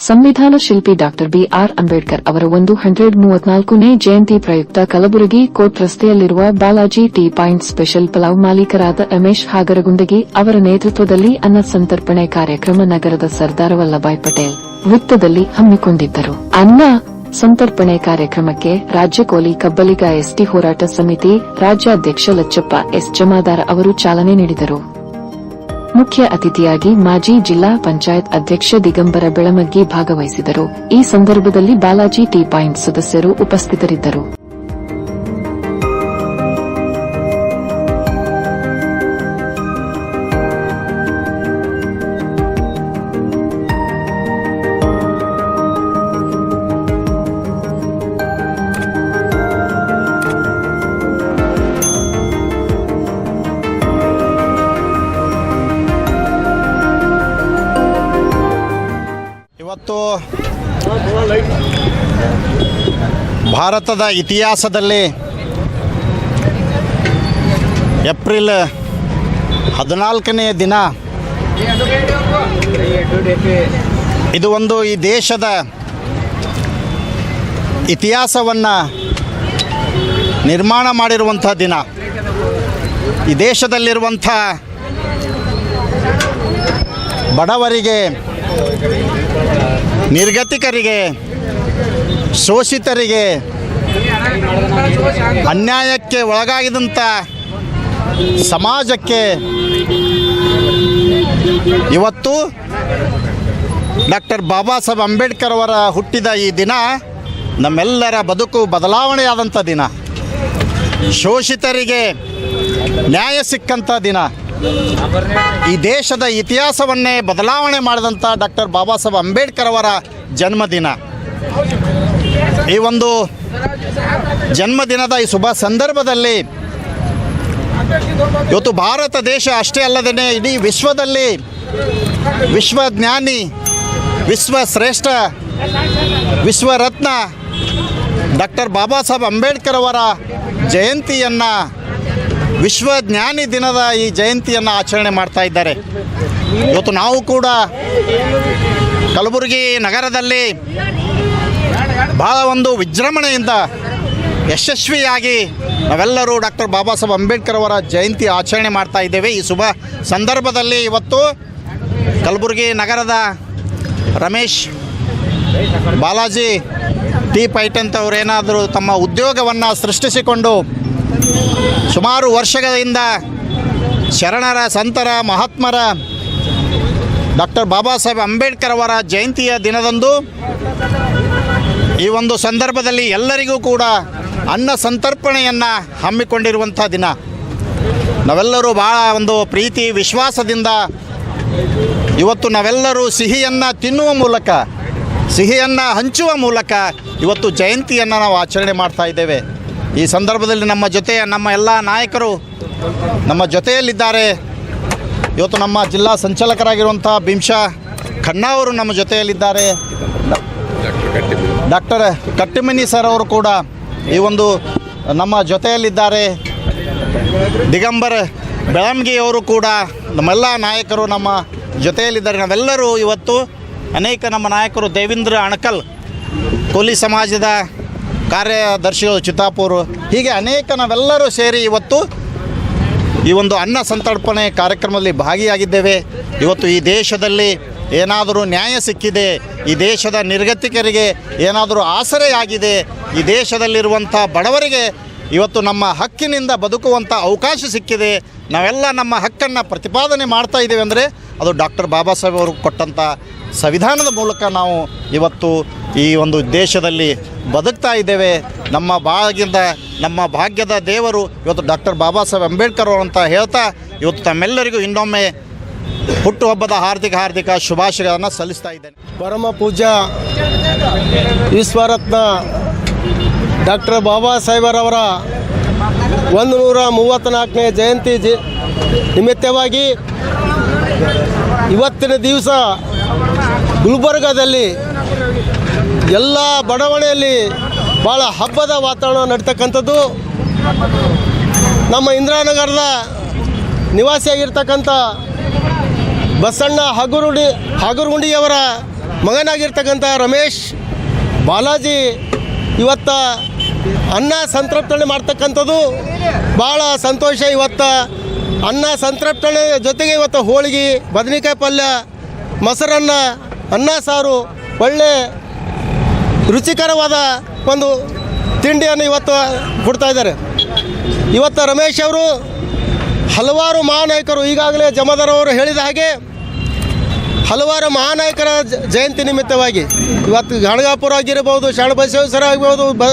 ಸಂವಿಧಾನ ಶಿಲ್ಪಿ doctor B R Ambedkar ಅವರ ಒಂದು ಹಂಡ್ರೆಡ್ ಮೂವತ್ನಾಲ್ಕನೇ ಜಯಂತಿ ಪ್ರಯುಕ್ತ ಕಲಬುರಗಿ ಕೋಟ್ ರಸ್ತೆಯಲ್ಲಿರುವ Balaji tea point special pulao ಮಾಲೀಕರಾದ Ramesh Hagaragundagi ಅವರ ನೇತೃತ್ವದಲ್ಲಿ ಅನ್ನ ಸಂತರ್ಪಣೆ ಕಾರ್ಯಕ್ರಮ ನಗರದ ಸರ್ದಾರ್ ವಲ್ಲಭಾಯ್ ಪಟೇಲ್ ವೃತ್ತದಲ್ಲಿ ಹಮ್ಮಿಕೊಂಡಿದ್ದರು. ಅನ್ನ ಸಂತರ್ಪಣೆ ಕಾರ್ಯಕ್ರಮಕ್ಕೆ ರಾಜ್ಯ ಕೋಲಿ ಕಬ್ಬಲಿಗ ಎಸ್ಟಿ ಹೋರಾಟ ಸಮಿತಿ ರಾಜ್ಯಾಧ್ಯಕ್ಷ ಲಚ್ಚಪ್ಪ ಎಸ್. ಜಮಾದಾರ್ ಅವರು ಚಾಲನೆ ನೀಡಿದರು. ಮುಖ್ಯ ಅತಿಥಿಯಾಗಿ ಮಾಜಿ ಜಿಲ್ಲಾ ಪಂಚಾಯತ್ ಅಧ್ಯಕ್ಷ ದಿಗಂಬರ ಬೆಳಮಗ್ಗಿ ಭಾಗವಹಿಸಿದರು. ಈ ಸಂದರ್ಭದಲ್ಲಿ ಬಾಲಾಜಿ ಟೀ ಪಾಯಿಂಟ್ ಸದಸ್ಯರು ಉಪಸ್ಥಿತರಿದ್ದರು. ಇವತ್ತು ಭಾರತದ ಇತಿಹಾಸದಲ್ಲಿ ಏಪ್ರಿಲ್ ಹದಿನಾಲ್ಕನೇ ದಿನ ಇದು ಒಂದು ಈ ದೇಶದ ಇತಿಹಾಸವನ್ನು ನಿರ್ಮಾಣ ಮಾಡಿರುವಂಥ ದಿನ. ಈ ದೇಶದಲ್ಲಿರುವಂಥ ಬಡವರಿಗೆ, ನಿರ್ಗತಿಕರಿಗೆ, ಶೋಷಿತರಿಗೆ ಅನ್ಯಾಯಕ್ಕೆ ಒಳಗಾಗಿದಂಥ ಸಮಾಜಕ್ಕೆ ಇವತ್ತು ಡಾಕ್ಟರ್ ಬಾಬಾ ಸಾಹೇಬ್ ಅಂಬೇಡ್ಕರ್ ಅವರ ಹುಟ್ಟಿದ ಈ ದಿನ ನಮ್ಮೆಲ್ಲರ ಬದುಕು ಬದಲಾವಣೆಯಾದಂಥ ದಿನ. ಶೋಷಿತರಿಗೆ ನ್ಯಾಯ ಸಿಕ್ಕಂಥ ದಿನ. ಈ ದೇಶದ ಇತಿಹಾಸವನ್ನೇ ಬದಲಾವಣೆ ಮಾಡಿದಂಥ ಡಾಕ್ಟರ್ ಬಾಬಾ ಸಾಹೇಬ್ ಅಂಬೇಡ್ಕರ್ ಅವರ ಜನ್ಮದಿನ. ಈ ಒಂದು ಜನ್ಮದಿನದ ಈ ಶುಭ ಸಂದರ್ಭದಲ್ಲಿ ಇವತ್ತು ಭಾರತ ದೇಶ ಅಷ್ಟೇ ಅಲ್ಲದೇ ಇಡೀ ವಿಶ್ವದಲ್ಲಿ ವಿಶ್ವಜ್ಞಾನಿ ವಿಶ್ವ ಶ್ರೇಷ್ಠ ವಿಶ್ವರತ್ನ ಡಾಕ್ಟರ್ ಬಾಬಾ ಸಾಹೇಬ್ ಅಂಬೇಡ್ಕರ್ ಅವರ ಜಯಂತಿಯನ್ನು ವಿಶ್ವಜ್ಞಾನಿ ದಿನದ ಈ ಜಯಂತಿಯನ್ನು ಆಚರಣೆ ಮಾಡ್ತಾ ಇದ್ದಾರೆ. ಇವತ್ತು ನಾವು ಕೂಡ ಕಲಬುರಗಿ ನಗರದಲ್ಲಿ ಬಹಳ ಒಂದು ವಿಜೃಂಭಣೆಯಿಂದ ಯಶಸ್ವಿಯಾಗಿ ನಾವೆಲ್ಲರೂ ಡಾಕ್ಟರ್ ಬಾಬಾ ಸಾಹೇಬ್ ಅಂಬೇಡ್ಕರ್ ಅವರ ಜಯಂತಿ ಆಚರಣೆ ಮಾಡ್ತಾ ಇದ್ದೇವೆ. ಈ ಶುಭ ಸಂದರ್ಭದಲ್ಲಿ ಇವತ್ತು ಕಲಬುರಗಿ ನಗರದ ರಮೇಶ್ ಬಾಲಾಜಿ ಟಿ ಪೈಟಂತ್ ಅವರೇನಾದರೂ ತಮ್ಮ ಉದ್ಯೋಗವನ್ನು ಸೃಷ್ಟಿಸಿಕೊಂಡು ಸುಮಾರು ವರ್ಷಗಳಿಂದ ಶರಣರ, ಸಂತರ, ಮಹಾತ್ಮರ, ಡಾಕ್ಟರ್ ಬಾಬಾ ಸಾಹೇಬ್ ಅಂಬೇಡ್ಕರ್ ಅವರ ಜಯಂತಿಯ ದಿನದಂದು ಈ ಒಂದು ಸಂದರ್ಭದಲ್ಲಿ ಎಲ್ಲರಿಗೂ ಕೂಡ ಅನ್ನ ಸಂತರ್ಪಣೆಯನ್ನು ಹಮ್ಮಿಕೊಂಡಿರುವಂಥ ದಿನ. ನಾವೆಲ್ಲರೂ ಭಾಳ ಒಂದು ಪ್ರೀತಿ, ವಿಶ್ವಾಸದಿಂದ ಇವತ್ತು ನಾವೆಲ್ಲರೂ ಸಿಹಿಯನ್ನು ತಿನ್ನುವ ಮೂಲಕ, ಸಿಹಿಯನ್ನು ಹಂಚುವ ಮೂಲಕ ಇವತ್ತು ಜಯಂತಿಯನ್ನು ನಾವು ಆಚರಣೆ ಮಾಡ್ತಾ ಇದ್ದೇವೆ. ಈ ಸಂದರ್ಭದಲ್ಲಿ ನಮ್ಮ ಜೊತೆ ನಮ್ಮ ಎಲ್ಲ ನಾಯಕರು ನಮ್ಮ ಜೊತೆಯಲ್ಲಿದ್ದಾರೆ. ಇವತ್ತು ನಮ್ಮ ಜಿಲ್ಲಾ ಸಂಚಾಲಕರಾಗಿರುವಂಥ ಭೀಮ್ಶಾ ಖನ್ನಾ ಅವರು ನಮ್ಮ ಜೊತೆಯಲ್ಲಿದ್ದಾರೆ. ಡಾಕ್ಟರ್ ಕಟ್ಟಿಮಿನಿ ಸರ್ ಅವರು ಕೂಡ ಈ ಒಂದು ನಮ್ಮ ಜೊತೆಯಲ್ಲಿದ್ದಾರೆ. ದಿಗಂಬರ್ ಬೆಳಂಗಿಯವರು ಕೂಡ ನಮ್ಮೆಲ್ಲ ನಾಯಕರು ನಮ್ಮ ಜೊತೆಯಲ್ಲಿದ್ದಾರೆ. ನಾವೆಲ್ಲರೂ ಇವತ್ತು ಅನೇಕ ನಮ್ಮ ನಾಯಕರು ದೇವೇಂದ್ರ ಅಣಕಲ್, ಕೋಲಿ ಸಮಾಜದ ಕಾರ್ಯದರ್ಶಿಗಳು ಚಿತ್ತಾಪುರ್, ಹೀಗೆ ಅನೇಕ ನಾವೆಲ್ಲರೂ ಸೇರಿ ಇವತ್ತು ಈ ಒಂದು ಅನ್ನ ಸಂತರ್ಪಣೆ ಕಾರ್ಯಕ್ರಮದಲ್ಲಿ ಭಾಗಿಯಾಗಿದ್ದೇವೆ. ಇವತ್ತು ಈ ದೇಶದಲ್ಲಿ ಏನಾದರೂ ನ್ಯಾಯ ಸಿಕ್ಕಿದೆ, ಈ ದೇಶದ ನಿರ್ಗತಿಕರಿಗೆ ಏನಾದರೂ ಆಸರೆಯಾಗಿದೆ, ಈ ದೇಶದಲ್ಲಿರುವಂಥ ಬಡವರಿಗೆ ಇವತ್ತು ನಮ್ಮ ಹಕ್ಕಿನಿಂದ ಬದುಕುವಂಥ ಅವಕಾಶ ಸಿಕ್ಕಿದೆ. ನಾವೆಲ್ಲ ನಮ್ಮ ಹಕ್ಕನ್ನು ಪ್ರತಿಪಾದನೆ ಮಾಡ್ತಾ ಇದ್ದೇವೆ ಅಂದರೆ ಅದು ಡಾಕ್ಟರ್ ಬಾಬಾ ಸಾಹೇಬ್ ಅವರು ಕೊಟ್ಟಂಥ ಸಂವಿಧಾನದ ಮೂಲಕ ನಾವು ಇವತ್ತು ಈ ಒಂದು ದೇಶದಲ್ಲಿ ಬದುಕ್ತಾ ಇದ್ದೇವೆ. ನಮ್ಮ ಭಾಗ್ಯದ ನಮ್ಮ ಭಾಗ್ಯದ ದೇವರು ಇವತ್ತು ಡಾಕ್ಟರ್ ಬಾಬಾ ಸಾಹೇಬ್ ಅಂಬೇಡ್ಕರ್ ಅಂತ ಹೇಳ್ತಾ ಇವತ್ತು ತಮ್ಮೆಲ್ಲರಿಗೂ ಇನ್ನೊಮ್ಮೆ ಹುಟ್ಟುಹಬ್ಬದ ಹಾರ್ದಿಕ ಹಾರ್ದಿಕ ಶುಭಾಶಯಗಳನ್ನು ಸಲ್ಲಿಸ್ತಾ ಇದ್ದೇನೆ. ಪರಮ ಪೂಜಾ ವಿಶ್ವರತ್ನ ಡಾಕ್ಟರ್ ಬಾಬಾ ಸಾಹೇಬರವರ ಒಂದು ನೂರ ಮೂವತ್ತ್ನಾಲ್ಕನೇ ಜಯಂತಿ ಜಿ ನಿಮಿತ್ತವಾಗಿ ಇವತ್ತಿನ ದಿವಸ ಗುಲ್ಬರ್ಗಾದಲ್ಲಿ ಎಲ್ಲ ಬಡಾವಣೆಯಲ್ಲಿ ಭಾಳ ಹಬ್ಬದ ವಾತಾವರಣ ನಡೀತಕ್ಕಂಥದ್ದು. ನಮ್ಮ ಇಂದಿರಾನಗರದ ನಿವಾಸಿಯಾಗಿರ್ತಕ್ಕಂಥ ಬಸಣ್ಣ ಹಗುರುಡಿ ಹಗುರುಗುಂಡಿಯವರ ಮಗನಾಗಿರ್ತಕ್ಕಂಥ ರಮೇಶ್ ಬಾಲಾಜಿ ಇವತ್ತ ಅನ್ನ ಸಂತೃಪ್ತಣೆ ಮಾಡ್ತಕ್ಕಂಥದ್ದು. ಭಾಳ ಸಂತೋಷ ಇವತ್ತ. ಅನ್ನ ಸಂತೃಪ್ತಣೆ ಜೊತೆಗೆ ಇವತ್ತು ಹೋಳಿಗೆ, ಬದನೆಕಾಯಿ ಪಲ್ಯ, ಮೊಸರನ್ನ ಅನ್ನ ಸಾರು, ಒಳ್ಳೆ ರುಚಿಕರವಾದ ಒಂದು ತಿಂಡಿಯನ್ನು ಇವತ್ತು ಕೊಡ್ತಾ ಇದ್ದಾರೆ. ಇವತ್ತು ರಮೇಶ್ ಅವರು ಹಲವಾರು ಮಹಾನಾಯಕರು, ಈಗಾಗಲೇ ಜಮಾದಾರ್ ಅವರು ಹೇಳಿದ ಹಾಗೆ ಹಲವಾರು ಮಹಾನಾಯಕರ ಜಯಂತಿ ನಿಮಿತ್ತವಾಗಿ ಇವತ್ತು ಗಣಗಾಪುರ ಆಗಿರ್ಬೋದು ಶರಣ ಬಸವೇಶ್ವರ ಆಗಿರ್ಬೋದು, ಬ,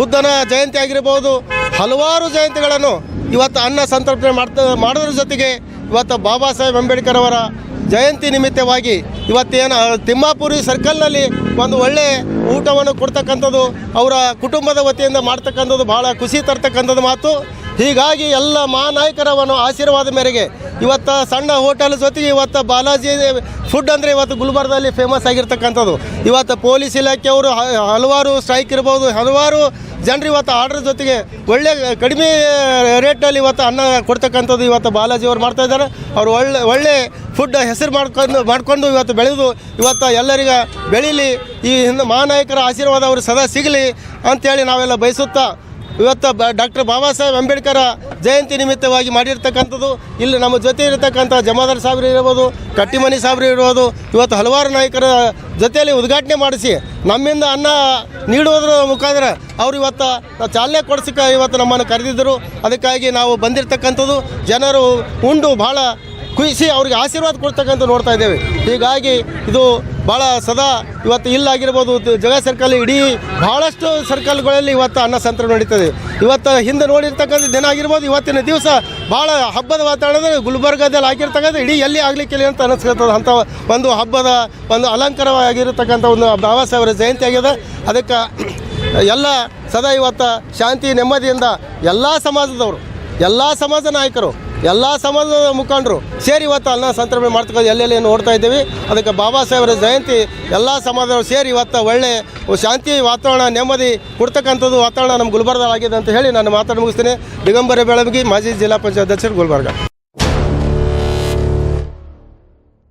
ಬುದ್ಧನ ಜಯಂತಿ ಆಗಿರ್ಬೋದು, ಹಲವಾರು ಜಯಂತಿಗಳನ್ನು ಇವತ್ತು ಅನ್ನ ಸಂತರ್ಪಣೆ ಮಾಡ್ತಾ, ಮಾಡೋದ್ರ ಜೊತೆಗೆ ಇವತ್ತು ಬಾಬಾ ಸಾಹೇಬ್ ಅಂಬೇಡ್ಕರ್ ಅವರ ಜಯಂತಿ ನಿಮಿತ್ತವಾಗಿ ಇವತ್ತೇನು ತಿಮ್ಮಾಪುರಿ ಸರ್ಕಲ್ನಲ್ಲಿ ಒಂದು ಒಳ್ಳೆ ಊಟವನ್ನು ಕೊಡ್ತಕ್ಕಂಥದ್ದು, ಅವರ ಕುಟುಂಬದ ವತಿಯಿಂದ ಮಾಡ್ತಕ್ಕಂಥದ್ದು ಭಾಳ ಖುಷಿ ತರ್ತಕ್ಕಂಥದ್ದು ಮಾತು. ಹೀಗಾಗಿ ಎಲ್ಲ ಮಹಾನಾಯಕರವನ್ನು ಆಶೀರ್ವಾದ ಮೇರೆಗೆ ಇವತ್ತು ಸಣ್ಣ ಹೋಟೆಲ್ ಜೊತೆಗೆ ಇವತ್ತು ಬಾಲಾಜಿ ಫುಡ್ ಅಂದರೆ ಇವತ್ತು ಗುಲ್ಬರ್ಗದಲ್ಲಿ ಫೇಮಸ್ ಆಗಿರ್ತಕ್ಕಂಥದ್ದು. ಇವತ್ತು ಪೊಲೀಸ್ ಇಲಾಖೆಯವರು ಹಲವಾರು ಸ್ಟ್ರೈಕ್ ಇರ್ಬೋದು. ಹಲವಾರು ಜನರು ಇವತ್ತು ಆರ್ಡರ್ ಜೊತೆಗೆ ಒಳ್ಳೆ ಕಡಿಮೆ ರೇಟಲ್ಲಿ ಇವತ್ತು ಅನ್ನ ಕೊಡ್ತಕ್ಕಂಥದ್ದು ಇವತ್ತು ಬಾಲಾಜಿ ಅವರು ಮಾಡ್ತಾ ಇದ್ದಾರೆ. ಅವರು ಒಳ್ಳೆ ಒಳ್ಳೆ ಫುಡ್ ಹೆಸರು ಮಾಡ್ಕೊಂಡು, ಮಾಡಿಕೊಂಡು ಇವತ್ತು ಬೆಳೆದು ಇವತ್ತು ಎಲ್ಲರಿಗ ಬೆಳೀಲಿ. ಈ ಹಿಂದೆ ಮಹಾನಾಯಕರ ಆಶೀರ್ವಾದ ಅವರು ಸದಾ ಸಿಗಲಿ ಅಂತೇಳಿ ನಾವೆಲ್ಲ ಬಯಸುತ್ತಾ ಇವತ್ತು ಡಾಕ್ಟರ್ ಬಾಬಾ ಸಾಹೇಬ್ ಅಂಬೇಡ್ಕರ್ ಜಯಂತಿ ನಿಮಿತ್ತವಾಗಿ ಮಾಡಿರ್ತಕ್ಕಂಥದ್ದು. ಇಲ್ಲಿ ನಮ್ಮ ಜೊತೆ ಇರತಕ್ಕಂಥ ಜಮಾದಾರ್ ಸಾಹೇಬ್ರು ಇರ್ಬೋದು, ಕಟ್ಟಿಮನಿ ಸಾಹೇಬ್ರು ಇರ್ಬೋದು, ಇವತ್ತು ಹಲವಾರು ನಾಯಕರ ಜೊತೆಯಲ್ಲಿ ಉದ್ಘಾಟನೆ ಮಾಡಿಸಿ ನಮ್ಮಿಂದ ಅನ್ನ ನೀಡುವುದರ ಮುಖಾಂತರ ಅವರು ಇವತ್ತು ಚಾಲನೆ ಕೊಡಿಸಕ್ಕೆ ಇವತ್ತು ನಮ್ಮನ್ನು ಕರೆದಿದ್ದರು. ಅದಕ್ಕಾಗಿ ನಾವು ಬಂದಿರತಕ್ಕಂಥದ್ದು. ಜನರು ಉಂಡು ಭಾಳ ಖುಷಿ, ಅವ್ರಿಗೆ ಆಶೀರ್ವಾದ ಕೊಡ್ತಕ್ಕಂಥ ನೋಡ್ತಾ ಇದ್ದೇವೆ. ಹೀಗಾಗಿ ಇದು ಭಾಳ ಸದಾ ಇವತ್ತು ಇಲ್ಲಾಗಿರ್ಬೋದು ಜಗ ಸರ್ಕಲ್ ಇಡೀ ಭಾಳಷ್ಟು ಸರ್ಕಲ್ಗಳಲ್ಲಿ ಇವತ್ತು ಅನ್ನ ಸಂತರ ನಡೀತದೆ. ಇವತ್ತು ಹಿಂದೆ ನೋಡಿರ್ತಕ್ಕಂಥ ದಿನ ಆಗಿರ್ಬೋದು, ಇವತ್ತಿನ ದಿವಸ ಭಾಳ ಹಬ್ಬದ ವಾತಾವರಣದಲ್ಲಿ ಗುಲ್ಬರ್ಗದಲ್ಲಿ ಆಗಿರ್ತಕ್ಕಂಥ ಇಡೀ ಎಲ್ಲಿ ಆಗಲಿಕ್ಕಿಲ್ಲ ಅಂತ ಅನಿಸ್ಕೊಳ್ತದೆ. ಅಂಥ ಒಂದು ಹಬ್ಬದ ಒಂದು ಅಲಂಕಾರವಾಗಿರತಕ್ಕಂಥ ಒಂದು ಬಾಬಾ ಸಾಹೇಬರ ಜಯಂತಿ ಆಗಿದೆ. ಅದಕ್ಕೆ ಎಲ್ಲ ಸದಾ ಇವತ್ತು ಶಾಂತಿ ನೆಮ್ಮದಿಯಿಂದ ಎಲ್ಲ ಸಮಾಜದವರು ಎಲ್ಲ ಸಮಾಜ ನಾಯಕರು, ಎಲ್ಲ ಸಮಾಜದ ಮುಖಂಡರು ಸೇರಿ ಇವತ್ತು ಅನ್ನ ಸಂತರ್ಪಣೆ ಮಾಡ್ತಕ್ಕಂಥ ಎಲ್ಲೆಲ್ಲಿ ನೋಡ್ತಾ ಇದ್ದೀವಿ. ಅದಕ್ಕೆ ಬಾಬಾ ಸಾಹೇಬರ ಜಯಂತಿ, ಎಲ್ಲ ಸಮಾಜದವರು ಸೇರಿ ಇವತ್ತು ಒಳ್ಳೆ ಶಾಂತಿ ವಾತಾವರಣ, ನೆಮ್ಮದಿ ಕೊಡ್ತಕ್ಕಂಥದ್ದು ವಾತಾವರಣ ನಮ್ಮ ಗುಲ್ಬರ್ಗ ಆಗಿದೆ ಅಂತ ಹೇಳಿ ನಾನು ಮಾತಾಡಿ ಮುಗಿಸ್ತೀನಿ. ದಿಗಂಬರ ಬೆಳವಿಗೆ ಮಾಜಿ ಜಿಲ್ಲಾ ಪಂಚಾಯತ್ ಅಧ್ಯಕ್ಷರು ಗುಲ್ಬರ್ಗ.